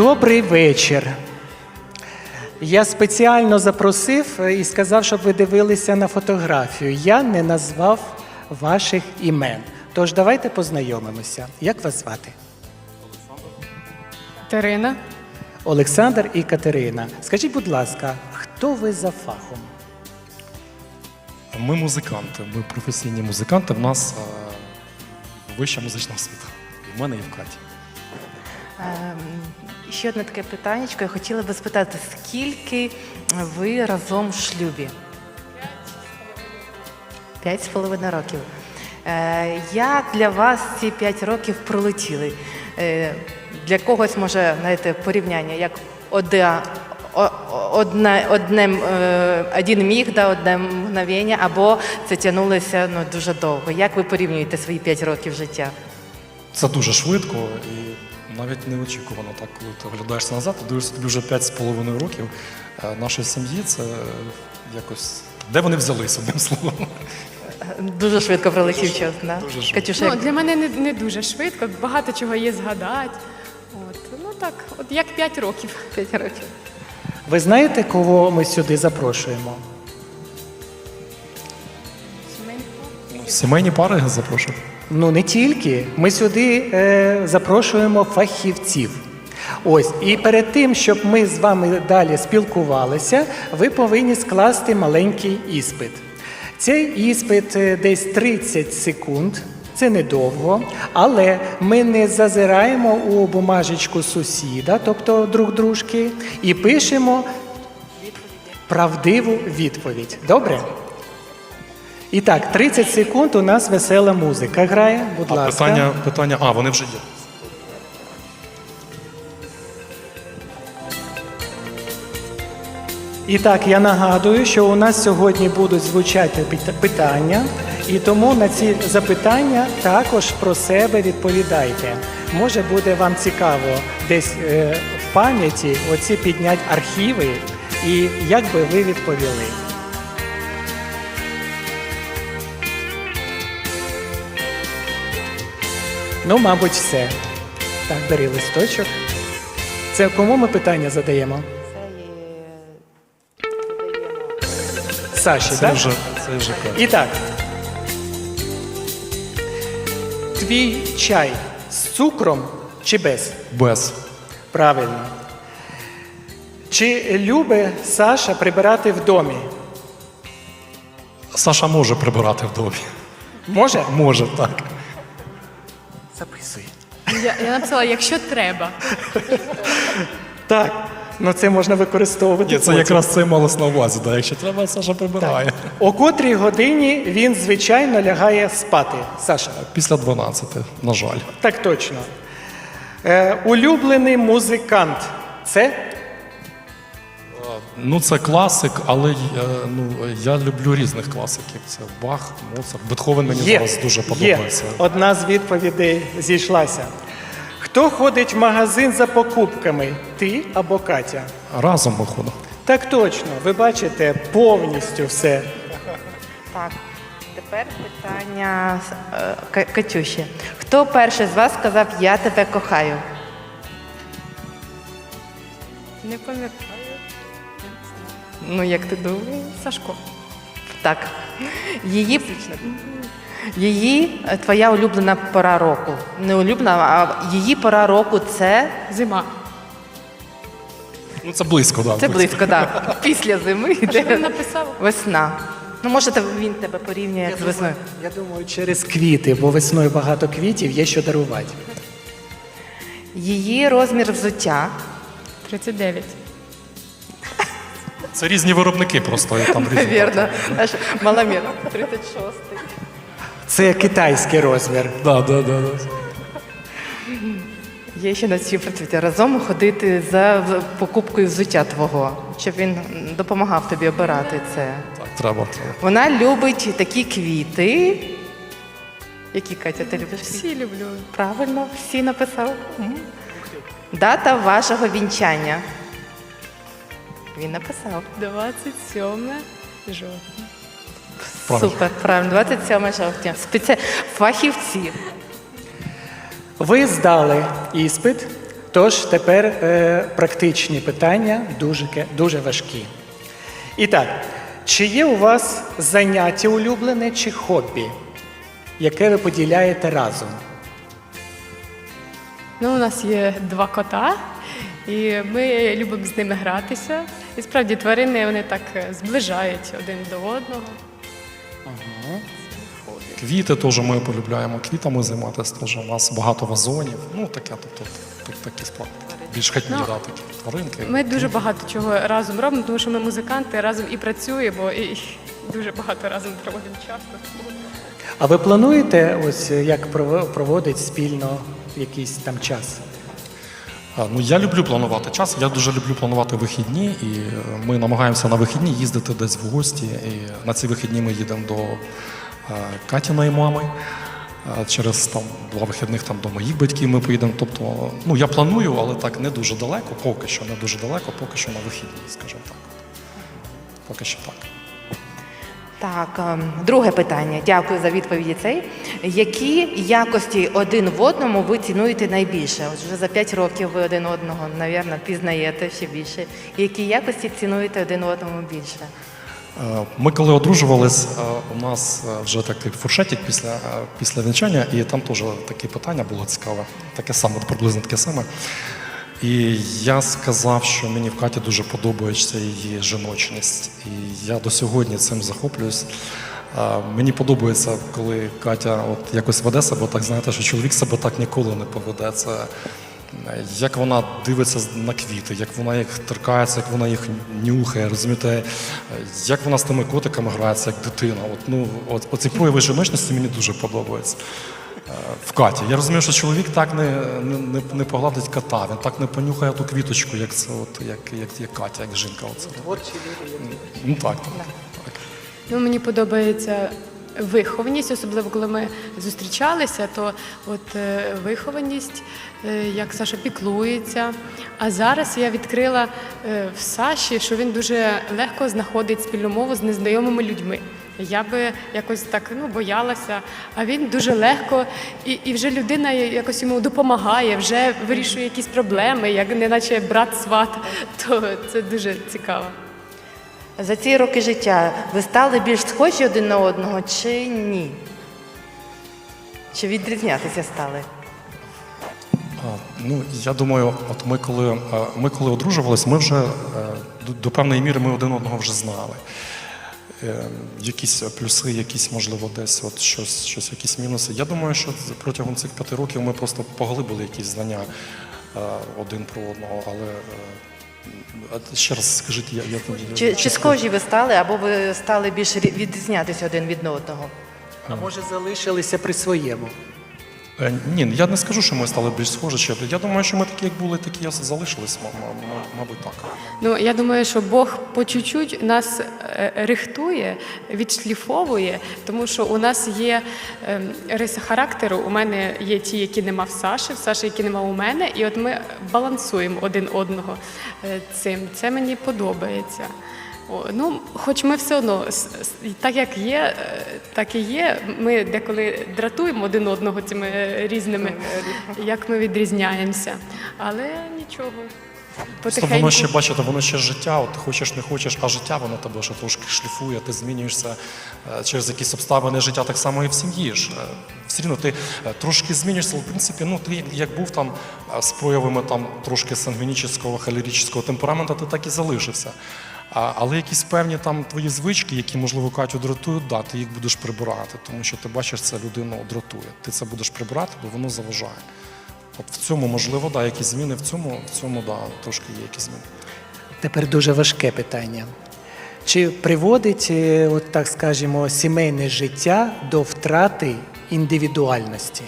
Добрий вечір. Я спеціально запросив і сказав, щоб ви дивилися на фотографію. Я не назвав ваших імен. Тож давайте познайомимося. Як вас звати? Терина. Олександр і Катерина. Скажіть, будь ласка, хто ви за фахом? Ми музиканти, ми професійні музиканти. В нас е, вища музична освіта. І в мене, і в Каті. Ем, Ще одне таке питання. Я хотіла би спитати, скільки ви разом в шлюбі? П'ять з половиною років. Е, Як для вас ці п'ять років пролетіли? Е, Для когось може знаєте, порівняння, як одна, одне, е, один міг, да, одне мгновення, або це тягнулося ну, дуже довго. Як ви порівнюєте свої п'ять років життя? Це дуже швидко і навіть неочікувано. Так, коли ти оглядаєшся назад, ти дивишся тобі вже 5,5 років е, нашої сім'ї. Це якось. Де вони взялися, одним словом? Дуже швидко пролетів час, да? Катюша, Ну, як- для мене не, не дуже швидко, багато чого є згадати. От. Ну так, от як 5 років. п'ять років. Ви знаєте, кого ми сюди запрошуємо? Сімейні пари запрошую. Ну не тільки. Ми сюди е, запрошуємо фахівців. Ось, і перед тим, щоб ми з вами далі спілкувалися, ви повинні скласти маленький іспит. Цей іспит е, десь 30 секунд. Це недовго, але ми не зазираємо у бумажечку сусіда, тобто друг дружки, і пишемо правдиву відповідь. Добре? І так, 30 секунд у нас весела музика грає. Будь А ласка. питання, питання, а, вони вже є. І так, я нагадую, що у нас сьогодні будуть звучати питання, і тому на ці запитання також про себе відповідайте. Може буде вам цікаво десь е, в пам'яті оці підняти архіви, і як би ви відповіли. Ну, мабуть, все. Так, бери листочок. Це кому ми питання задаємо? Саші, Це так? вже, це вже Катя. І так. Твій чай з цукром чи без? Без. Правильно. Чи любить Саша прибирати в домі? Саша може прибирати в домі. Може? Може, так. Записуй. Я, я написала, якщо треба. Так. Ну це можна використовувати. Ні, це потім. якраз це малось на увазі. Да. Якщо треба, Саша прибирає. О котрій годині він, звичайно, лягає спати. Саша. Після 12, на жаль. Так точно. Е, улюблений музикант. Це? Ну, це класик, але е, ну, я люблю різних класиків. Це Бах, Моцарт. Бетховен мені зараз дуже Є. подобається. Одна з відповідей зійшлася. Хто ходить в магазин за покупками? Ти або Катя? Разом виходимо. Так точно, ви бачите повністю все. Так, тепер питання е, Катюші. Хто перший з вас сказав Я тебе кохаю? Не пам'ятаю. Ну, як ти думаєш? Сашко. Так. Її, її е, твоя улюблена пора року. Не улюблена, а її пора року це. Зима. Ну, це близько, так. Це близько, так. Після зими А що він йде написав? весна. Ну, може, те- він тебе порівнює з весною. Я думаю, через квіти, бо весною багато квітів, є що дарувати. Її розмір взуття. 39. Це різні виробники просто. Там різні Вірно. Наш маломір. 36-й. Це китайський розмір. Да, да, да, да. Є ще на цій процвіті разом ходити за покупкою взуття твого, щоб він допомагав тобі обирати це. Так, треба, треба. Вона любить такі квіти. Які Катя, ти любиш? Всі люблю. Правильно, всі написав. Мгм. Дата вашого вінчання. Він написав. 27 жовтня. Правильно. Супер, правильно, 27 жовтня. Спеці... Фахівці. Ви здали іспит, Тож тепер е, практичні питання дуже, дуже важкі. І так, чи є у вас заняття улюблене чи хобі, яке ви поділяєте разом? Ну, у нас є два кота, і ми любимо з ними гратися. І справді тварини вони так е, зближають один до одного. Квіти теж ми полюбляємо квітами займатися. Теж у нас багато вазонів. Ну таке, тобто такі справи. Більш хатні, Ну, да, тваринки. Ми дуже багато чого разом робимо, тому що ми музиканти разом і працюємо, і дуже багато разом проводимо час. А ви плануєте ось як прово- проводить спільно якийсь там час? А, Ну, я люблю планувати час. Я дуже люблю планувати вихідні, і е, ми намагаємося на вихідні їздити десь в гості. І на ці вихідні ми їдемо до е, Катіної мами. Е, Через там два вихідних там до моїх батьків ми поїдемо. Тобто, ну я планую, але так не дуже далеко, поки що не дуже далеко, поки що на вихідні, скажімо так. Поки що так. Так, ем, друге питання. Дякую за відповіді цей. Які якості один в одному ви цінуєте найбільше? От вже за 5 років ви один одного, навірно, пізнаєте ще більше. Які якості цінуєте один одному більше? Е, Ми коли одружувались, е, у нас е, вже такий фуршетик після, після вінчання, і там теж таке питання було цікаве, таке саме, приблизно таке саме. І я сказав, що мені в Каті дуже подобається її жіночність. І я до сьогодні цим захоплююсь. Мені подобається, коли Катя от якось веде себе, так знаєте, що чоловік себе так ніколи не поведе. Це е, як вона дивиться на квіти, як вона їх торкається, як вона їх нюхає, розумієте, е, як вона з тими котиками грається, як дитина. От, ну, от, оці прояви жіночності мені дуже подобаються. В Каті. Я розумію, що чоловік так не, не, не, не погладить кота, він так не понюхає ту квіточку, як це, от, як, як, як Катя, як жінка. Оце. Творчі люди. Ну так, так. так. Ну, мені подобається вихованість, особливо коли ми зустрічалися, то от е, вихованість, е, як Саша піклується. А зараз я відкрила е, в Саші, що він дуже легко знаходить спільну мову з незнайомими людьми. Я би якось так ну, боялася, а він дуже легко, і, і вже людина якось йому допомагає, вже вирішує якісь проблеми, як неначе брат сват. То це дуже цікаво. За ці роки життя ви стали більш схожі один на одного чи ні? Чи відрізнятися стали? А, Ну, я думаю, от ми коли, ми коли одружувались, ми вже е, до, до певної міри ми один одного вже знали. Е, Якісь плюси, якісь, можливо, десь от щось, щось, якісь мінуси. Я думаю, що протягом цих п'яти років ми просто поглибили якісь знання е, один про одного. Але е, ще раз скажіть, я, я Чи, чи схожі ви стали, або ви стали більше рі- відрізнятися один від одного? А може залишилися при своєму? Е, Ні, я не скажу, що ми стали більш схожі. Чи- Я думаю, що ми такі, як були, такі і залишились, мабуть, так. Ну, я думаю, що Бог по чуть-чуть нас е, рихтує, відшліфовує, тому що у нас є ем, риси характеру. У мене є ті, які нема в Саші, в Саші, які нема у мене, і от ми балансуємо один одного е, цим. Це мені подобається. Ну, хоч ми все одно, так як є, е, так і є. Ми деколи дратуємо один одного цими різними, як ми відрізняємося. Але нічого. Просто воно ще бачите, воно ще життя, от хочеш, не хочеш, а життя воно тебе ще трошки шліфує, ти змінюєшся е, через якісь обставини життя, так само і в сім'ї ж. Е, Все рівно ти трошки змінюєшся, в принципі, ну ти як був там з проявами там трошки сангвінічного, холерічного темпераменту, ти так і залишився. Але якісь певні там твої звички, які, можливо, Катю дратують, да, ти їх будеш прибирати, тому що ти бачиш, це людину дратує. Ти це будеш прибирати, бо воно заважає. От в цьому, можливо, да, якісь зміни в цьому, в цьому да, трошки є якісь зміни. Тепер дуже важке питання. Чи приводить, е, от так скажемо, сімейне життя до втрати індивідуальності?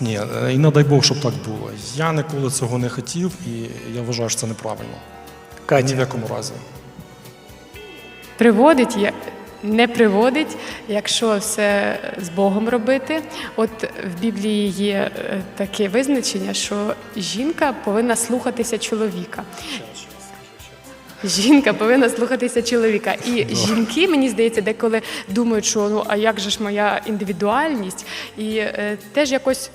Ні, е, і не дай Бог, щоб так було. Я ніколи цього не хотів, і я вважаю, що це неправильно. Ні в якому разі. Приводить, не приводить, якщо все з Богом робити. От в Біблії є е, таке визначення, що жінка повинна слухатися чоловіка. Жінка повинна слухатися чоловіка. І жінки, мені здається, деколи думають, що ну а як же ж моя індивідуальність, і е, теж якось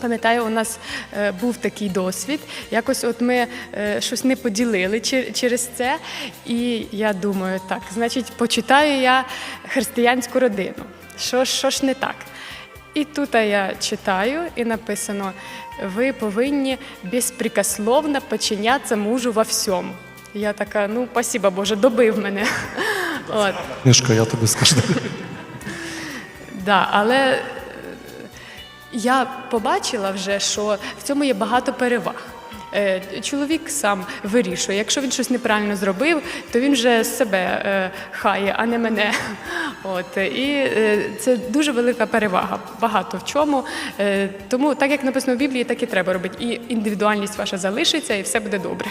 Пам'ятаю, у нас е, був такий досвід. Якось от ми е, щось не поділили через це. І я думаю, так, значить, почитаю я християнську родину. Що, ж- що ж не так? І тут я читаю, і написано: ви повинні безпрекословно подчинятися мужу во всьому. Я така, ну, спасіба Боже, добив мене. Книжка, я тобі скажу. Да, але я побачила вже, що в цьому є багато переваг. Е, Чоловік сам вирішує, якщо він щось неправильно зробив, то він вже себе е, хає, а не мене. От і е, це дуже велика перевага. Багато в чому. Тому, так як написано в Біблії, так і треба робити. І індивідуальність ваша залишиться, і все буде добре.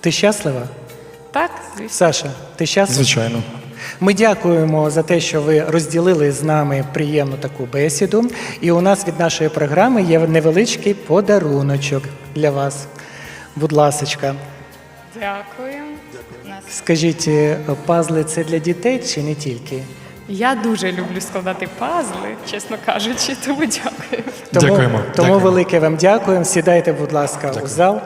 Ти щаслива? Так, звісно. Саша, ти щаслива? Звичайно. Ми дякуємо за те, що ви розділили з нами приємну таку бесіду. І у нас від нашої програми є невеличкий подаруночок для вас. Будь ласочка, Дякую. скажіть, е, пазли це для дітей чи не тільки? Я дуже люблю складати пазли, чесно кажучи, тому дякую. Тому, Дякуємо, Тому дякуємо. велике вам дякуємо. Сідайте, будь ласка, у зал.